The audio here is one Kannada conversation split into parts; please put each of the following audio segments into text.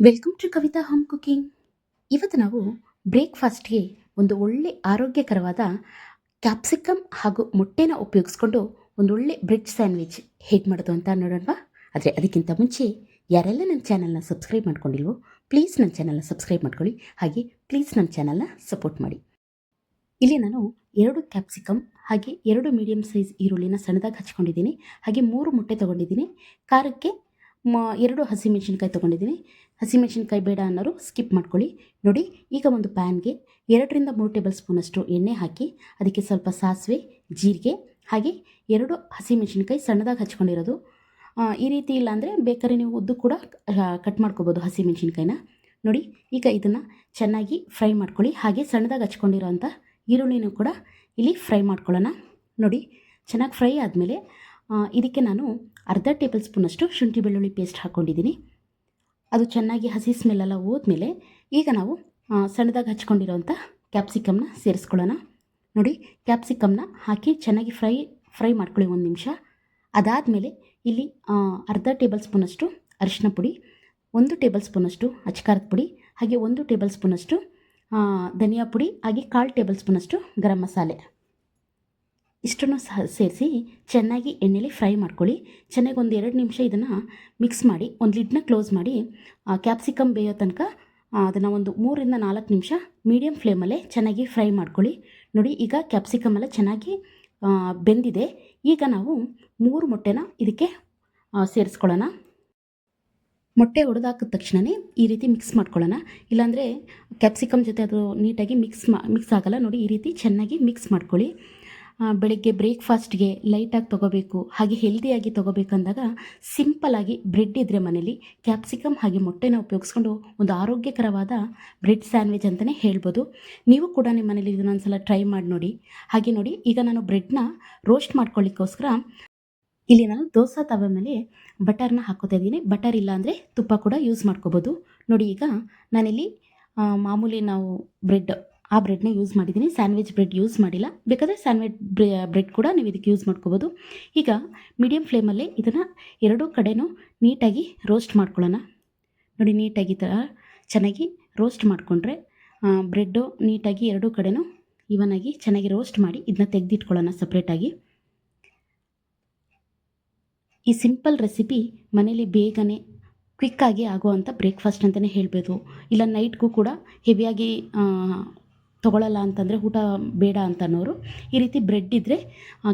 Welcome to Kavitha home cooking ಇವತ್ತು ನಾವು ಬ್ರೇಕ್ಫಾಸ್ಟ್ಗೆ ಒಂದು ಒಳ್ಳೆ ಆರೋಗ್ಯಕರವಾದ ಕ್ಯಾಪ್ಸಿಕಮ್ ಹಾಗೂ ಮೊಟ್ಟೆನ ಉಪಯೋಗಿಸ್ಕೊಂಡು ಒಂದು ಒಳ್ಳೆ ಬ್ರೆಡ್ ಸ್ಯಾಂಡ್ವಿಚ್ ಹೇಗೆ ಮಾಡೋದು ಅಂತ ನೋಡೋಣವಾ? ಆದರೆ ಅದಕ್ಕಿಂತ ಮುಂಚೆ ಯಾರೆಲ್ಲ ನನ್ನ ಚಾನಲ್ನ ಸಬ್ಸ್ಕ್ರೈಬ್ ಮಾಡ್ಕೊಂಡಿಲ್ವೋ, ಪ್ಲೀಸ್ ನನ್ನ ಚಾನಲ್ನ ಸಬ್ಸ್ಕ್ರೈಬ್ ಮಾಡ್ಕೊಳ್ಳಿ. ಹಾಗೆ ಪ್ಲೀಸ್ ನನ್ನ ಚಾನಲ್ನ ಸಪೋರ್ಟ್ ಮಾಡಿ. ಇಲ್ಲಿ ನಾನು ಎರಡು ಕ್ಯಾಪ್ಸಿಕಮ್ ಹಾಗೆ ಎರಡು ಮೀಡಿಯಮ್ ಸೈಜ್ ಈರುಳ್ಳಿನ ಸಣ್ಣದಾಗಿ ಹಚ್ಕೊಂಡಿದ್ದೀನಿ. ಹಾಗೆ ಮೂರು ಮೊಟ್ಟೆ ತೊಗೊಂಡಿದ್ದೀನಿ. ಖಾರಕ್ಕೆ ಮ, ಎರಡು ಹಸಿಮೆಣಸಿನ್ಕಾಯಿ ತೊಗೊಂಡಿದ್ದೀನಿ ಹಸಿಮೆಣಸಿನ್ಕಾಯಿ ಬೇಡ ಅನ್ನೋರು ಸ್ಕಿಪ್ ಮಾಡ್ಕೊಳ್ಳಿ. ನೋಡಿ, ಈಗ ಒಂದು ಪ್ಯಾನ್ಗೆ ಎರಡರಿಂದ ಮೂರು ಟೇಬಲ್ ಸ್ಪೂನಷ್ಟು ಎಣ್ಣೆ ಹಾಕಿ, ಅದಕ್ಕೆ ಸ್ವಲ್ಪ ಸಾಸಿವೆ, ಜೀರಿಗೆ, ಹಾಗೆ ಎರಡು ಹಸಿಮೆಣಸಿನ್ಕಾಯಿ ಸಣ್ಣದಾಗಿ ಹಚ್ಕೊಂಡಿರೋದು. ಈ ರೀತಿ ಇಲ್ಲಾಂದರೆ ಬೇಕಾದ್ರೆ ನೀವು ಉದ್ದು ಕೂಡ ಕಟ್ ಮಾಡ್ಕೋಬೋದು ಹಸಿಮೆಣಸಿನ್ಕಾಯಿನ. ನೋಡಿ, ಈಗ ಇದನ್ನು ಚೆನ್ನಾಗಿ ಫ್ರೈ ಮಾಡ್ಕೊಳ್ಳಿ. ಹಾಗೆ ಸಣ್ಣದಾಗಿ ಹಚ್ಕೊಂಡಿರೋಂಥ ಈರುಳ್ಳಿನೂ ಕೂಡ ಇಲ್ಲಿ ಫ್ರೈ ಮಾಡ್ಕೊಳ್ಳೋಣ. ನೋಡಿ, ಚೆನ್ನಾಗಿ ಫ್ರೈ ಆದಮೇಲೆ ಇದಕ್ಕೆ ನಾನು ಅರ್ಧ ಟೇಬಲ್ ಸ್ಪೂನಷ್ಟು ಶುಂಠಿ ಬೆಳ್ಳುಳ್ಳಿ ಪೇಸ್ಟ್ ಹಾಕ್ಕೊಂಡಿದ್ದೀನಿ. ಅದು ಚೆನ್ನಾಗಿ ಹಸಿ ಸ್ಮೆಲ್ಲೆಲ್ಲ ಹೋದ್ಮೇಲೆ ಈಗ ನಾವು ಸಣ್ಣದಾಗಿ ಹಚ್ಕೊಂಡಿರೋಂಥ ಕ್ಯಾಪ್ಸಿಕಮ್ನ ಸೇರಿಸ್ಕೊಳ್ಳೋಣ. ನೋಡಿ ಕ್ಯಾಪ್ಸಿಕಮ್ನ ಹಾಕಿ ಚೆನ್ನಾಗಿ ಫ್ರೈ ಫ್ರೈ ಮಾಡ್ಕೊಳ್ಳಿ ಒಂದು ನಿಮಿಷ. ಅದಾದಮೇಲೆ ಇಲ್ಲಿ ಅರ್ಧ ಟೇಬಲ್ ಸ್ಪೂನಷ್ಟು ಅರಿಶಿನ ಪುಡಿ, ಒಂದು ಟೇಬಲ್ ಸ್ಪೂನಷ್ಟು ಅಚ್ಕಾರದ ಪುಡಿ, ಹಾಗೆ ಒಂದು ಟೇಬಲ್ ಸ್ಪೂನಷ್ಟು ಧನಿಯಾ ಪುಡಿ, ಹಾಗೆ ಕಾಲು ಟೇಬಲ್ ಸ್ಪೂನಷ್ಟು ಗರಂ ಮಸಾಲೆ. ಇಷ್ಟನ್ನು ಸಹ ಸೇರಿಸಿ ಚೆನ್ನಾಗಿ ಎಣ್ಣೆಲಿ ಫ್ರೈ ಮಾಡ್ಕೊಳ್ಳಿ. ಚೆನ್ನಾಗಿ ಒಂದು ಎರಡು ನಿಮಿಷ ಇದನ್ನು ಮಿಕ್ಸ್ ಮಾಡಿ, ಒಂದು ಲಿಡ್ನ ಕ್ಲೋಸ್ ಮಾಡಿ ಕ್ಯಾಪ್ಸಿಕಮ್ ಬೇಯೋ ತನಕ ಅದನ್ನು ಒಂದು ಮೂರಿಂದ ನಾಲ್ಕು ನಿಮಿಷ ಮೀಡಿಯಮ್ ಫ್ಲೇಮಲ್ಲೇ ಚೆನ್ನಾಗಿ ಫ್ರೈ ಮಾಡ್ಕೊಳ್ಳಿ. ನೋಡಿ, ಈಗ ಕ್ಯಾಪ್ಸಿಕಮ್ ಎಲ್ಲ ಚೆನ್ನಾಗಿ ಬೆಂದಿದೆ. ಈಗ ನಾವು ಮೂರು ಮೊಟ್ಟೆನ ಇದಕ್ಕೆ ಸೇರಿಸ್ಕೊಳ್ಳೋಣ. ಮೊಟ್ಟೆ ಒಡೆದಾಕಿದ ತಕ್ಷಣವೇ ಈ ರೀತಿ ಮಿಕ್ಸ್ ಮಾಡ್ಕೊಳ್ಳೋಣ. ಇಲ್ಲಾಂದರೆ ಕ್ಯಾಪ್ಸಿಕಮ್ ಜೊತೆ ಅದು ನೀಟಾಗಿ ಮಿಕ್ಸ್ ಮಾ ಮಿಕ್ಸ್ ಆಗಲ್ಲ. ನೋಡಿ, ಈ ರೀತಿ ಚೆನ್ನಾಗಿ ಮಿಕ್ಸ್ ಮಾಡ್ಕೊಳ್ಳಿ. ಬೆಳಗ್ಗೆ ಬ್ರೇಕ್ಫಾಸ್ಟ್ಗೆ ಲೈಟಾಗಿ ತೊಗೋಬೇಕು, ಹಾಗೆ ಹೆಲ್ದಿಯಾಗಿ ತೊಗೋಬೇಕಂದಾಗ ಸಿಂಪಲ್ಲಾಗಿ ಬ್ರೆಡ್ ಇದ್ದರೆ ಮನೇಲಿ ಕ್ಯಾಪ್ಸಿಕಮ್ ಹಾಗೆ ಮೊಟ್ಟೆನ ಉಪಯೋಗಿಸ್ಕೊಂಡು ಒಂದು ಆರೋಗ್ಯಕರವಾದ ಬ್ರೆಡ್ ಸ್ಯಾಂಡ್ವಿಚ್ ಅಂತಲೇ ಹೇಳ್ಬೋದು. ನೀವು ಕೂಡ ನಿಮ್ಮ ಮನೇಲಿ ಇದನ್ನೊಂದ್ಸಲ ಟ್ರೈ ಮಾಡಿ ನೋಡಿ. ಹಾಗೆ ನೋಡಿ, ಈಗ ನಾನು ಬ್ರೆಡ್ನ ರೋಸ್ಟ್ ಮಾಡ್ಕೊಳ್ಳಿಕ್ಕೋಸ್ಕರ ಇಲ್ಲಿ ನಾನು ದೋಸೆ ತವೆ ಮೇಲೆ ಬಟರ್ನ ಹಾಕೋತಾ ಇದ್ದೀನಿ. ಬಟರ್ ಇಲ್ಲ ಅಂದರೆ ತುಪ್ಪ ಕೂಡ ಯೂಸ್ ಮಾಡ್ಕೋಬೋದು. ನೋಡಿ ಈಗ ನಾನಿಲ್ಲಿ ಮಾಮೂಲಿ ನಾವು ಬ್ರೆಡ್ ಆ ಬ್ರೆಡ್ನ ಯೂಸ್ ಮಾಡಿದ್ದೀನಿ. ಸ್ಯಾಂಡ್ವಿಚ್ ಬ್ರೆಡ್ ಯೂಸ್ ಮಾಡಿಲ್ಲ. ಬೇಕಾದರೆ ಸ್ಯಾಂಡ್ವಿಚ್ ಬ್ರೆಡ್ ಕೂಡ ನೀವು ಇದಕ್ಕೆ ಯೂಸ್ ಮಾಡ್ಕೋಬೋದು. ಈಗ ಮೀಡಿಯಮ್ ಫ್ಲೇಮಲ್ಲಿ ಇದನ್ನು ಎರಡೂ ಕಡೆನೂ ನೀಟಾಗಿ ರೋಸ್ಟ್ ಮಾಡ್ಕೊಳ್ಳೋಣ. ನೋಡಿ ನೀಟಾಗಿ ಥರ ಚೆನ್ನಾಗಿ ರೋಸ್ಟ್ ಮಾಡಿಕೊಂಡ್ರೆ ಬ್ರೆಡ್ಡು ನೀಟಾಗಿ ಎರಡೂ ಕಡೆನೂ ಇವನಾಗಿ ಚೆನ್ನಾಗಿ ರೋಸ್ಟ್ ಮಾಡಿ ಇದನ್ನ ತೆಗೆದಿಟ್ಕೊಳ್ಳೋಣ ಸಪ್ರೇಟಾಗಿ. ಈ ಸಿಂಪಲ್ ರೆಸಿಪಿ ಮನೇಲಿ ಬೇಗನೆ ಕ್ವಿಕ್ಕಾಗಿ ಆಗುವಂಥ ಬ್ರೇಕ್ಫಾಸ್ಟ್ ಅಂತಲೇ ಹೇಳ್ಬೋದು. ಇಲ್ಲ ನೈಟ್ಗೂ ಕೂಡ ಹೆವಿಯಾಗಿ ತೊಗೊಳ್ಳಲ್ಲ ಅಂತಂದರೆ ಊಟ ಬೇಡ ಅಂತನೋರು ಈ ರೀತಿ ಬ್ರೆಡ್ ಇದ್ದರೆ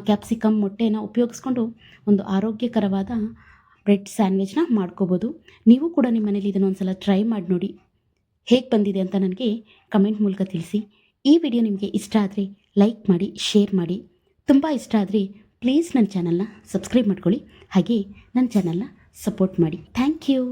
ಕ್ಯಾಪ್ಸಿಕಮ್ ಮೊಟ್ಟೆನ ಉಪಯೋಗಿಸ್ಕೊಂಡು ಒಂದು ಆರೋಗ್ಯಕರವಾದ ಬ್ರೆಡ್ ಸ್ಯಾಂಡ್ವಿಚ್ನ ಮಾಡ್ಕೋಬೋದು. ನೀವು ಕೂಡ ನಿಮ್ಮ ಮನೇಲಿ ಇದನ್ನು ಒಂದ್ಸಲ ಟ್ರೈ ಮಾಡಿ ನೋಡಿ. ಹೇಗೆ ಬಂದಿದೆ ಅಂತ ನನಗೆ ಕಮೆಂಟ್ ಮೂಲಕ ತಿಳಿಸಿ. ಈ ವಿಡಿಯೋ ನಿಮಗೆ ಇಷ್ಟ ಆದರೆ ಲೈಕ್ ಮಾಡಿ ಶೇರ್ ಮಾಡಿ. ತುಂಬ ಇಷ್ಟ ಆದರೆ ಪ್ಲೀಸ್ ನನ್ನ ಚಾನಲ್ನ ಸಬ್ಸ್ಕ್ರೈಬ್ ಮಾಡ್ಕೊಳ್ಳಿ. ಹಾಗೆ ನನ್ನ ಚಾನಲ್ನ ಸಪೋರ್ಟ್ ಮಾಡಿ. Thank you